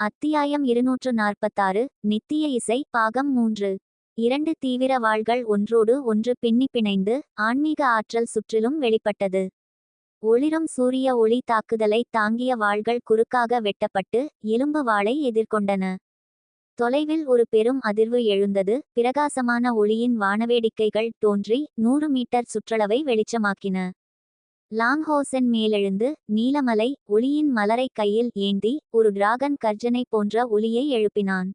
அத்தியாயம் இருநூற்று நாற்பத்தாறு நித்திய இசை பாகம் மூன்று. இரண்டு தீவிர வாள்கள் ஒன்றோடு ஒன்று பின்னி பிணைந்து ஆன்மீக ஆற்றல் சுற்றிலும் வெளிப்பட்டது. ஒளிரும் சூரிய ஒளி தாக்குதலை தாங்கிய வாள்கள் குறுக்காக வெட்டப்பட்டு எலும்பு வாளை எதிர்கொண்டன. தொலைவில் ஒரு பெரும் அதிர்வு எழுந்தது பிரகாசமான ஒளியின் வானவேடிக்கைகள் தோன்றி நூறு மீட்டர் சுற்றளவை வெளிச்சமாக்கின. லாங்ஹோசன் மேலெழுந்து நீலமலை ஒளியின் மலரை கையில் ஏந்தி ஒரு டிராகன் கர்ஜனை போன்ற ஒளியை எழுப்பினான்.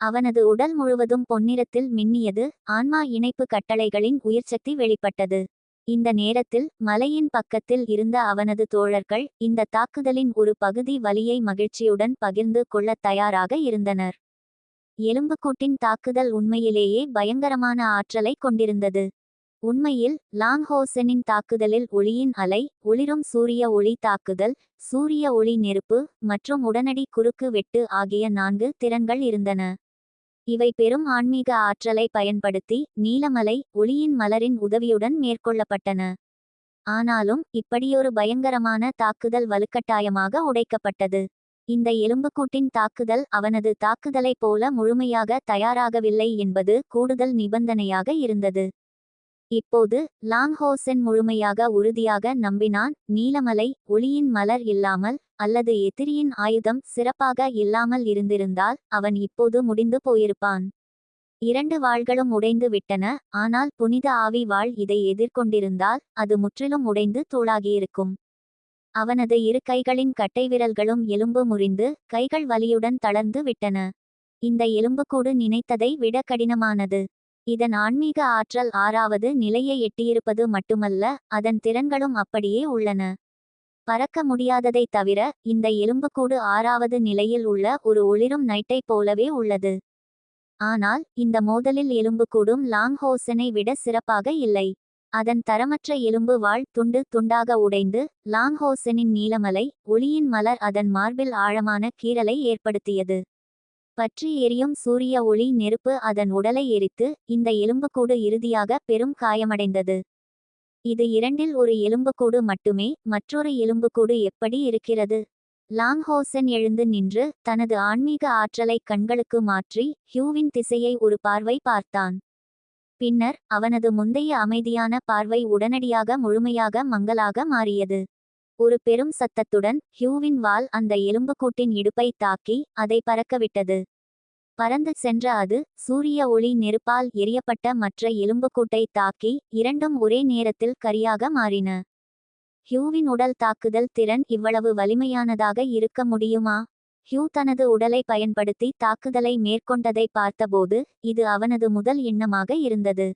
அவனது உடல் முழுவதும் பொன்னிறத்தில் மின்னியது ஆன்மா இணைப்பு கட்டளைகளின் உயிர்ச்சக்தி வெளிப்பட்டது. இந்த நேரத்தில் மலையின் பக்கத்தில் இருந்த அவனது தோழர்கள் இந்த தாக்குதலின் ஒரு பகுதி வலியை மகிழ்ச்சியுடன் பகிர்ந்து கொள்ளத் தயாராக இருந்தனர். எலும்புக்கூட்டின் தாக்குதல் உண்மையிலேயே பயங்கரமான ஆற்றலை கொண்டிருந்தது. உண்மையில் லாங்ஹோசெனின் தாக்குதலில் ஒளியின் அலை ஒளிரும் சூரிய ஒளி தாக்குதல் சூரிய ஒளி நெருப்பு மற்றும் உடனடி குறுக்கு வெட்டு ஆகிய நான்கு திறன்கள் இருந்தன. இவை பெரும் ஆன்மீக ஆற்றலை பயன்படுத்தி நீலமலை ஒளியின் மலரின் உதவியுடன் மேற்கொள்ளப்பட்டன. ஆனாலும் இப்படியொரு பயங்கரமான தாக்குதல் வலுக்கட்டாயமாக உடைக்கப்பட்டது. இந்த எலும்புக்கூட்டின் தாக்குதல் அவனது தாக்குதலைப் போல முழுமையாக தயாராகவில்லை என்பது கூடுதல் நிபந்தனையாக இருந்தது. இப்போது லாங்ஹோசென் முழுமையாக உறுதியாக நம்பினான். நீலமலை ஒளியின் மலர் இல்லாமல் அல்லது எதிரியின் ஆயுதம் சிறப்பாக இல்லாமல் இருந்திருந்தால் அவன் இப்போது முடிந்து போயிருப்பான். இரண்டு வாள்களும் உடைந்து விட்டன. ஆனால் புனித ஆவி வாள் இதை எதிர்கொண்டிருந்தால் அது முற்றிலும் உடைந்து தூளாகியிருக்கும். அவனது இரு கைகளின் கட்டை விரல்களும் எலும்பு முறிந்து கைகள் வலியுடன் தளர்ந்து விட்டன. இந்த எலும்புக்கூடு நினைத்ததை விட கடினமானது. இதன் ஆன்மீக ஆற்றல் ஆறாவது நிலையை எட்டியிருப்பது மட்டுமல்ல அதன் திறன்களும் அப்படியே உள்ளன. பறக்க முடியாததை தவிர இந்த எலும்புக்கூடு ஆறாவது நிலையில் உள்ள ஒரு ஒளிரும் நைட்டைப் போலவே உள்ளது. ஆனால் இந்த மோதலில் எலும்புக்கூடும் லாங்ஹோசனை விட சிறப்பாக இல்லை. அதன் தரமற்ற எலும்பு வாழ் துண்டு துண்டாக உடைந்து லாங்ஹோசனின் நீலமலை ஒளியின் மலர் அதன் மார்பில் ஆழமான கீறலை ஏற்படுத்தியது. பற்றி எரியும் சூரிய ஒளி நெருப்பு அதன் உடலை எரித்து இந்த எலும்புக்கூடு இறுதியாக பெரும் காயமடைந்தது. இது இரண்டில் ஒரு எலும்புக்கூடு மட்டுமே மற்றொரு எலும்புக்கூடு எப்படி இருக்கிறது? லாங்ஹோசன் எழுந்து நின்று தனது ஆன்மீக ஆற்றலை கண்களுக்கு மாற்றி ஹியூவின் திசையை ஒரு பார்வை பார்த்தான். பின்னர் அவனது முந்தைய அமைதியான பார்வை உடனடியாக முழுமையாக மங்கலாக மாறியது. ஒரு பெரும் சத்தத்துடன் ஹியூவின் வால் அந்த எலும்புக்கூட்டின் இடுப்பை தாக்கி அதை பறக்கவிட்டது. பறந்து சென்ற அது சூரிய ஒளி நெருப்பால் எரியப்பட்ட மற்ற எலும்புக்கூட்டை தாக்கி இரண்டும் ஒரே நேரத்தில் கரியாக மாறின. ஹியூவின் உடல் தாக்குதல் திறன் இவ்வளவு வலிமையானதாக இருக்க முடியுமா? ஹியூ தனது உடலை பயன்படுத்தி தாக்குதலை மேற்கொண்டதை பார்த்தபோது இது அவனது முதல் எண்ணமாக இருந்தது.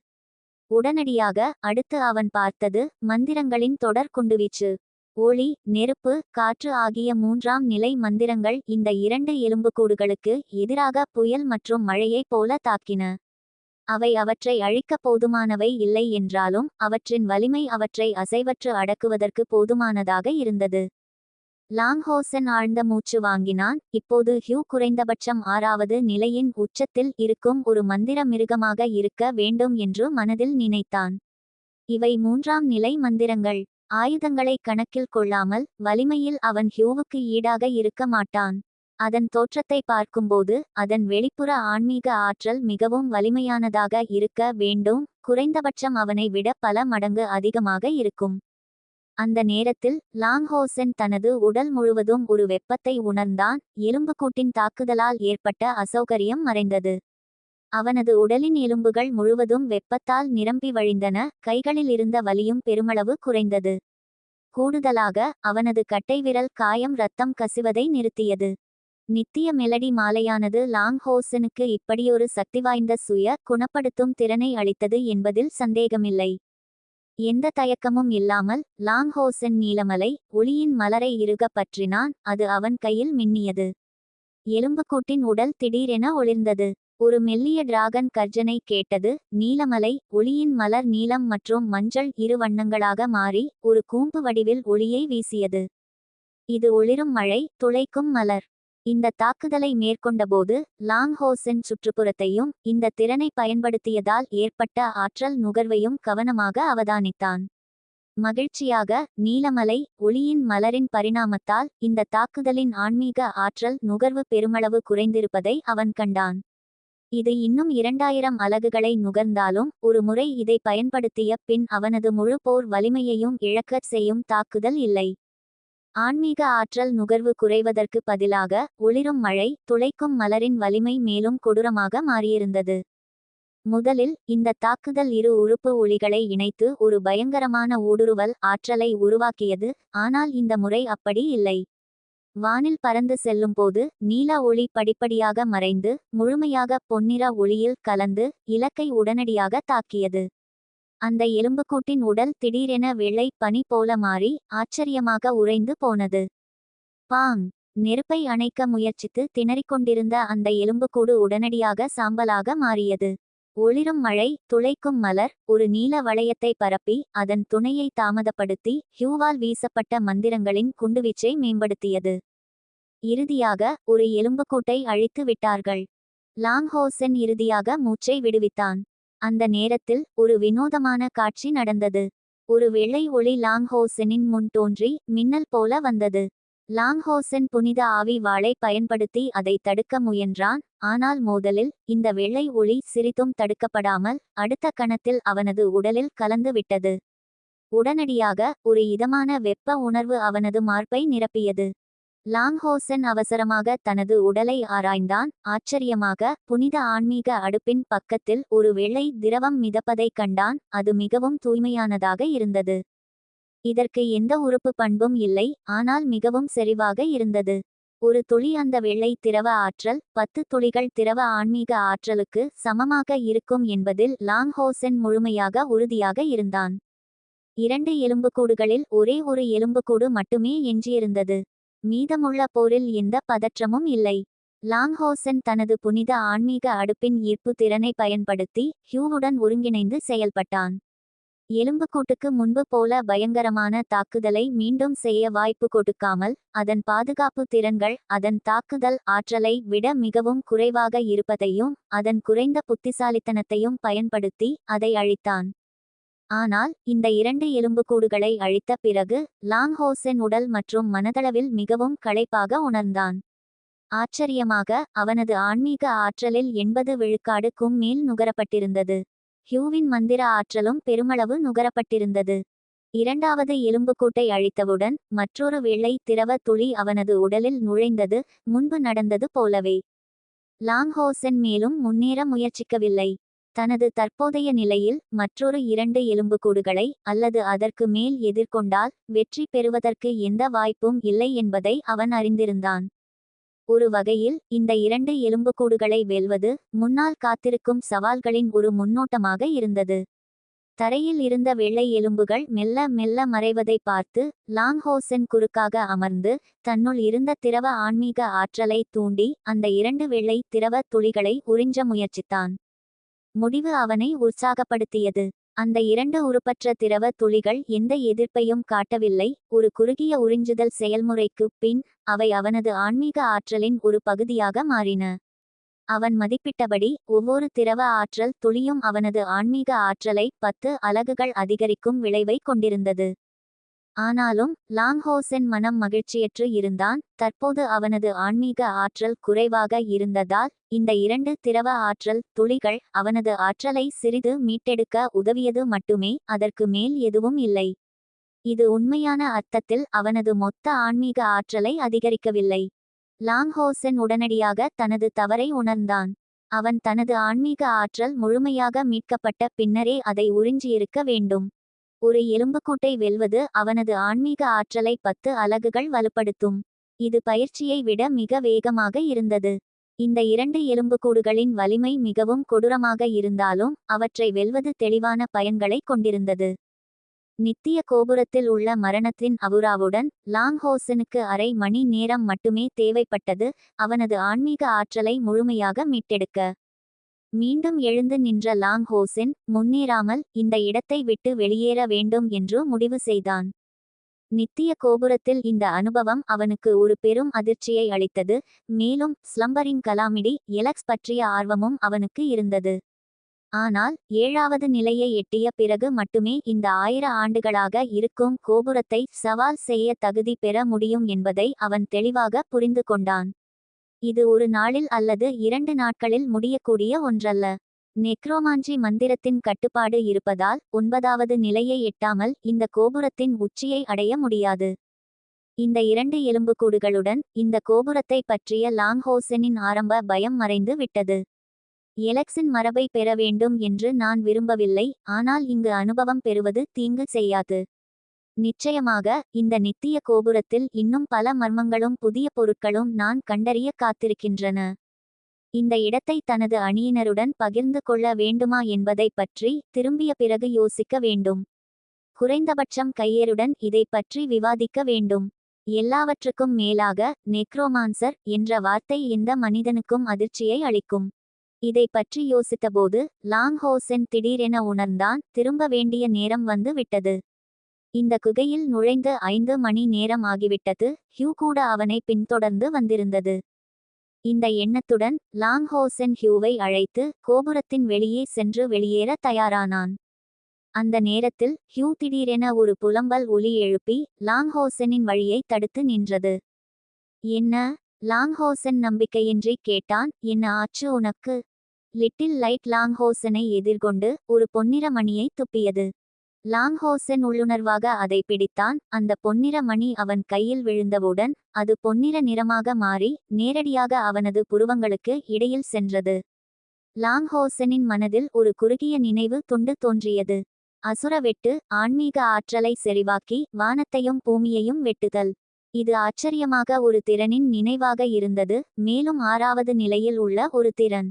உடனடியாக அடுத்து அவன் பார்த்தது மந்திரங்களின் தொடர் குண்டுவீச்சு. ஒளி நெருப்பு காற்று ஆகிய மூன்றாம் நிலை மந்திரங்கள் இந்த இரண்டு எலும்புக்கூடுகளுக்கு எதிராக புயல் மற்றும் மழையைப் போல தாக்கின. அவை அவற்றை அழிக்க போதுமானவை இல்லை என்றாலும் அவற்றின் வலிமை அவற்றை அசைவற்று அடக்குவதற்கு போதுமானதாக இருந்தது. லாங்ஹோசன் ஆழ்ந்த மூச்சு வாங்கினான். இப்போது ஹியூ குறைந்தபட்சம் ஆறாவது நிலையின் உச்சத்தில் இருக்கும் ஒரு மந்திர மிருகமாக இருக்க வேண்டும் என்று மனதில் நினைத்தான். இவை மூன்றாம் நிலை மந்திரங்கள். ஆயுதங்களை கணக்கில் கொள்ளாமல் வலிமையில் அவன் ஹியூவுக்கு ஈடாக இருக்க மாட்டான். அதன் தோற்றத்தை பார்க்கும்போது அதன் வெளிப்புற ஆன்மீக ஆற்றல் மிகவும் வலிமையானதாக இருக்க வேண்டும். குறைந்தபட்சம் அவனை விட பல மடங்கு அதிகமாக இருக்கும். அந்த நேரத்தில் லாங்ஹோசென் தனது உடல் முழுவதும் ஒரு வெப்பத்தை உணர்ந்தான். எலும்புக்கூட்டின் தாக்குதலால் ஏற்பட்ட அசௌகரியம் மறைந்தது. அவனது உடலின் எலும்புகள் முழுவதும் வெப்பத்தால் நிரம்பி வழிந்தன கைகளில் இருந்த வலியும் பெருமளவு குறைந்தது. கூடுதலாக அவனது கட்டைவிரல் காயம் ரத்தம் கசிவதை நிறுத்தியது. நித்திய மெலடி மாலையானது லாங் ஹோசனுக்கு இப்படியொரு சக்தி வாய்ந்த சுய குணப்படுத்தும் திறனை அளித்தது என்பதில் சந்தேகமில்லை. எந்த தயக்கமும் இல்லாமல் லாங் ஹோசன் நீலமலை ஒளியின் மலரை இறுக பற்றினான் அது அவன் கையில் மின்னியது. எலும்புக்கூட்டின் உடல் திடீரென ஒளிர்ந்தது. ஒரு மெல்லிய டிராகன் கர்ஜனை கேட்டது நீலமலை ஒளியின் மலர் நீலம் மற்றும் மஞ்சள் இரு வண்ணங்களாக மாறி ஒரு கூம்பு வடிவில் ஒளியை வீசியது. இது ஒளிரும் மழை துளைக்கும் மலர். இந்த தாக்குதலை மேற்கொண்டபோது லாங் சுற்றுப்புறத்தையும் இந்த திறனை பயன்படுத்தியதால் ஏற்பட்ட ஆற்றல் நுகர்வையும் கவனமாக அவதானித்தான். மகிழ்ச்சியாக நீலமலை ஒளியின் மலரின் பரிணாமத்தால் இந்த தாக்குதலின் ஆன்மீக ஆற்றல் நுகர்வு பெருமளவு குறைந்திருப்பதை அவன் கண்டான். இது இன்னும் இரண்டாயிரம் அலகுகளை நுகர்ந்தாலும் ஒரு முறை இதை பயன்படுத்திய பின் அவனது முழு போர் வலிமையையும் இழக்கச் செய்யும் தாக்குதல் இல்லை. ஆன்மீக ஆற்றல் நுகர்வு குறைவதற்கு பதிலாக ஒளிரும் மழை துளைக்கும் மலரின் வலிமை மேலும் கொடூரமாக மாறியிருந்தது. முதலில் இந்த தாக்குதல் இரு உறுப்பு ஒளிகளை இணைத்து ஒரு பயங்கரமான ஊடுருவல் ஆற்றலை உருவாக்கியது ஆனால் இந்த முறை அப்படி இல்லை. வானில் பறந்து செல்லும்போது நீல ஒளி படிப்படியாக மறைந்து முழுமையாக பொன்னிற ஒளியில் கலந்து இலக்கை உடனடியாக தாக்கியது. அந்த எலும்புக்கூட்டின் உடல் திடீரென வெள்ளை பனி போல மாறி ஆச்சரியமாக உறைந்து போனது. பாங்! நெருப்பை அணைக்க முயற்சித்து திணறிக்கொண்டிருந்த அந்த எலும்புக்கூடு உடனடியாக சாம்பலாக மாறியது. ஒளிரும் மழை துளைக்கும் மலர் ஒரு நீல வளையத்தை பரப்பி அதன் துணையை தாமதப்படுத்தி ஹியூவால் வீசப்பட்ட மந்திரங்களின் குண்டுவீச்சை மேம்படுத்தியது. இறுதியாக ஒரு எலும்புக்கூட்டை அழித்து விட்டார்கள். லாங்ஹோசென் இறுதியாக மூச்சை விடுவித்தான். அந்த நேரத்தில் ஒரு வினோதமான காட்சி நடந்தது. ஒரு வெள்ளை ஒளி லாங்ஹோசெனின் முன் தோன்றி மின்னல் போல வந்தது. லாங்ஹோசென் புனித ஆவி வாளை பயன்படுத்தி அதை தடுக்க முயன்றான். ஆனால் மோதலில் இந்த வெள்ளை ஒளி சிறிதும் தடுக்கப்படாமல் அடுத்த கணத்தில் அவனது உடலில் கலந்து விட்டது. உடனடியாக ஒரு இதமான வெப்ப உணர்வு அவனது மார்பை நிரப்பியது. லாங்ஹோசன் அவசரமாக தனது உடலை ஆராய்ந்தான். ஆச்சரியமாக புனித ஆன்மீக அடுப்பின் பக்கத்தில் ஒரு வெள்ளை திரவம் மிதப்பதைக் கண்டான். அது மிகவும் தூய்மையானதாக இருந்தது. இதற்கு எந்த உறுப்பு பண்பும் இல்லை ஆனால் மிகவும் செறிவாக இருந்தது. ஒரு துளி அந்த வெள்ளை திரவ ஆற்றல் பத்து துளிகள் திரவ ஆன்மீக ஆற்றலுக்கு சமமாக இருக்கும் என்பதில் லாங்ஹோசன் முழுமையாக உறுதியாக இருந்தான். இரண்டு எலும்புக்கூடுகளில் ஒரே ஒரு எலும்புக்கூடு மட்டுமே எஞ்சியிருந்தது. மீதமுள்ள போரில் எந்த பதற்றமும் இல்லை. லாங்ஹோசன் தனது புனித ஆன்மீக அடுப்பின் ஈர்ப்பு திறனை பயன்படுத்தி ஹியூவுடன் ஒருங்கிணைந்து செயல்பட்டான். எலும்புக்கூட்டுக்கு முன்பு போல பயங்கரமான தாக்குதலை மீண்டும் செய்ய வாய்ப்பு கொடுக்காமல் அதன் பாதுகாப்பு திறன்கள் அதன் தாக்குதல் ஆற்றலை விட மிகவும் குறைவாக இருப்பதையும் அதன் குறைந்த புத்திசாலித்தனத்தையும் பயன்படுத்தி அதை அழித்தான். ஆனால் இந்த இரண்டு எலும்புக்கூடுகளை அழித்த பிறகு லாங்ஹோசென் உடல் மற்றும் மனதளவில் மிகவும் களைப்பாக உணர்ந்தான். ஆச்சரியமாக அவனது ஆன்மீக ஆற்றலில் எண்பது விழுக்காடுக்கும் மேல் நுகரப்பட்டிருந்தது. ஹியூவின் மந்திர ஆற்றலும் பெருமளவு நுகரப்பட்டிருந்தது. இரண்டாவது எலும்புக்கூட்டை அழித்தவுடன் மற்றொரு வெள்ளை திரவ துளி அவனது உடலில் நுழைந்தது முன்பு நடந்தது போலவே. லாங்ஹோசென் மேலும் முன்னேற முயற்சிக்கவில்லை. தனது தற்போதைய நிலையில் மற்றொரு இரண்டு எலும்புக்கூடுகளை அல்லது அதற்கு மேல் எதிர்கொண்டால் வெற்றி பெறுவதற்கு எந்த வாய்ப்பும் இல்லை என்பதை அவன் அறிந்திருந்தான். ஒரு வகையில் இந்த இரண்டு எலும்புக்கூடுகளை வெல்வது முன்னால் காத்திருக்கும் சவால்களின் ஒரு முன்னோட்டமாக இருந்தது. தரையில் இருந்த வெள்ளை எலும்புகள் மெல்ல மெல்ல மறைவதை பார்த்து லாங்ஹோசன் குறுக்காக அமர்ந்து தன்னுள் இருந்த திரவ ஆன்மீக ஆற்றலை தூண்டி அந்த இரண்டு வெள்ளை திரவ துளிகளை உறிஞ்ச முயற்சித்தான். முடிவு அவனை உற்சாகப்படுத்தியது. அந்த இரண்டு உருப்பற்ற திரவ துளிகள் எந்த எதிர்ப்பையும் காட்டவில்லை. ஒரு குறுகிய உறிஞ்சுதல் செயல்முறைக்கு பின் அவை அவனது ஆன்மீக ஆற்றலின் ஒரு பகுதியாக மாறின. அவன் மதிப்பிட்டபடி ஒவ்வொரு திரவ ஆற்றல் துளியும் அவனது ஆன்மீக ஆற்றலை பத்து அலகுகள் அதிகரிக்கும் விளைவை கொண்டிருந்தது. ஆனாலும் லாங்ஹோசென் மனம் மகிழ்ச்சியற்று இருந்தான். தற்போது அவனது ஆன்மீக ஆற்றல் குறைவாக இருந்ததால் இந்த இரண்டு திரவ ஆற்றல் துளிகள் அவனது ஆற்றலை சிறிது மீட்டெடுக்க உதவியது மட்டுமே அதற்கு மேல் எதுவும் இல்லை. இது உண்மையான அர்த்தத்தில் அவனது மொத்த ஆன்மீக ஆற்றலை அதிகரிக்கவில்லை. லாங்ஹோசென் உடனடியாக தனது தவறை உணர்ந்தான். அவன் தனது ஆன்மீக ஆற்றல் முழுமையாக மீட்கப்பட்ட பின்னரே அதை உறிஞ்சியிருக்க வேண்டும். ஒரு எலும்புக்கூட்டை வெல்வது அவனது ஆன்மீக ஆற்றலை பத்து அலகுகள் வலுப்படுத்தும். இது பயிற்சியை விட மிக வேகமாக இருந்தது. இந்த இரண்டு எலும்புக்கூடுகளின் வலிமை மிகவும் கொடூரமாக இருந்தாலும் அவற்றை வெல்வது தெளிவான பயன்களை கொண்டிருந்தது. நித்திய கோபுரத்தில் உள்ள மரணத்தின் அவுராவுடன் லாங்ஹோசனுக்கு அரை மணி நேரம் மட்டுமே தேவைப்பட்டது அவனது ஆன்மீக ஆற்றலை முழுமையாக மீட்டெடுக்க. மீண்டும் எழுந்து நின்ற லாங் ஹோசென் முன்னேறாமல் இந்த இடத்தை விட்டு வெளியேற வேண்டும் என்று முடிவு செய்தான். நித்திய கோபுரத்தில் இந்த அனுபவம் அவனுக்கு ஒரு பெரும் அதிர்ச்சியை அளித்தது மேலும் ஸ்லம்பரிங் கலாமிடி எலக்ஸ் பற்றிய ஆர்வமும் அவனுக்கு இருந்தது. ஆனால் ஏழாவது நிலையை எட்டிய பிறகு மட்டுமே இந்த ஆயிர ஆண்டுகளாக இருக்கும் கோபுரத்தை சவால் செய்ய தகுதி பெற முடியும் என்பதை அவன் தெளிவாக புரிந்து கொண்டான். இது ஒரு நாளில் அல்லது இரண்டு நாட்களில் முடியக்கூடிய ஒன்றல்ல. நெக்ரோமாஞ்சி மந்திரத்தின் கட்டுப்பாடு இருப்பதால் ஒன்பதாவது நிலையை எட்டாமல் இந்த கோபுரத்தின் உச்சியை அடைய முடியாது. இந்த இரண்டு எலும்புக்கூடுகளுடன் இந்த கோபுரத்தை பற்றிய லாங்ஹோசனின் ஆரம்ப பயம் மறைந்து விட்டது. எலக்ஸின் மரபை பெற வேண்டும் என்று நான் விரும்பவில்லை ஆனால் இங்கு அனுபவம் பெறுவது தீங்கு செய்யாது. நிச்சயமாக இந்த நித்திய கோபுரத்தில் இன்னும் பல மர்மங்களும் புதிய பொருட்களும் நான் கண்டறிய காத்திருக்கின்றன. இந்த இடத்தை தனது அணியினருடன் பகிர்ந்து கொள்ள வேண்டுமா என்பதை பற்றி திரும்பிய பிறகு யோசிக்க வேண்டும். குறைந்தபட்சம் கையருடன் இதை பற்றி விவாதிக்க வேண்டும். எல்லாவற்றுக்கும் மேலாக நெக்ரோமான்சர் என்ற வார்த்தை இந்த மனிதனுக்கும் அதிர்ச்சியை அளிக்கும். இதை பற்றி யோசித்தபோது லாங் ஹோசென் திடீரென உணர்ந்தான் திரும்ப வேண்டிய நேரம் வந்து விட்டது. இந்த குகையில் நுழைந்து ஐந்து மணி நேரம் ஆகிவிட்டது. ஹியூ கூட அவனை பின்தொடர்ந்து வந்திருந்தது. இந்த எண்ணத்துடன் லாங் ஹோசென் ஹியூவை அழைத்து கோபுரத்தின் வெளியே சென்று வெளியேற தயாரானான். அந்த நேரத்தில் ஹியூ திடீரென ஒரு புலம்பல் ஒலி எழுப்பி லாங்ஹோசனின் வழியை தடுத்து நின்றது. என்ன? லாங்ஹோசன் நம்பிக்கையின்றி கேட்டான். என்ன ஆச்சு உனக்கு? லிட்டில் லைட் லாங்ஹோசனை எதிர்கொண்டு ஒரு பொன்னிற மணியை துப்பியது. லாங்ஹோசன் உள்ளுணர்வாக அதை பிடித்தான். அந்த பொன்னிற மணி அவன் கையில் விழுந்தவுடன் அது பொன்னிற நிறமாக மாறி நேரடியாக அவனது புருவங்களுக்கு இடையில் சென்றது. லாங்ஹோசனின் மனதில் ஒரு குறுகிய நினைவு துண்டு தோன்றியது. அசுர வெட்டு ஆன்மீக ஆற்றலை செறிவாக்கி வானத்தையும் பூமியையும் வெட்டுதல். இது ஆச்சரியமாக ஒரு திறனின் நினைவாக இருந்தது மேலும் ஆறாவது நிலையில் உள்ள ஒரு திறன்.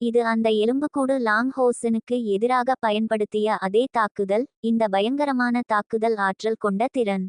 இது அந்த எலும்புக்கூடு லாங்ஹோசனுக்கு எதிராக பயன்படுத்திய அதே தாக்குதல் இந்த பயங்கரமான தாக்குதல் ஆற்றல் கொண்ட திறன்.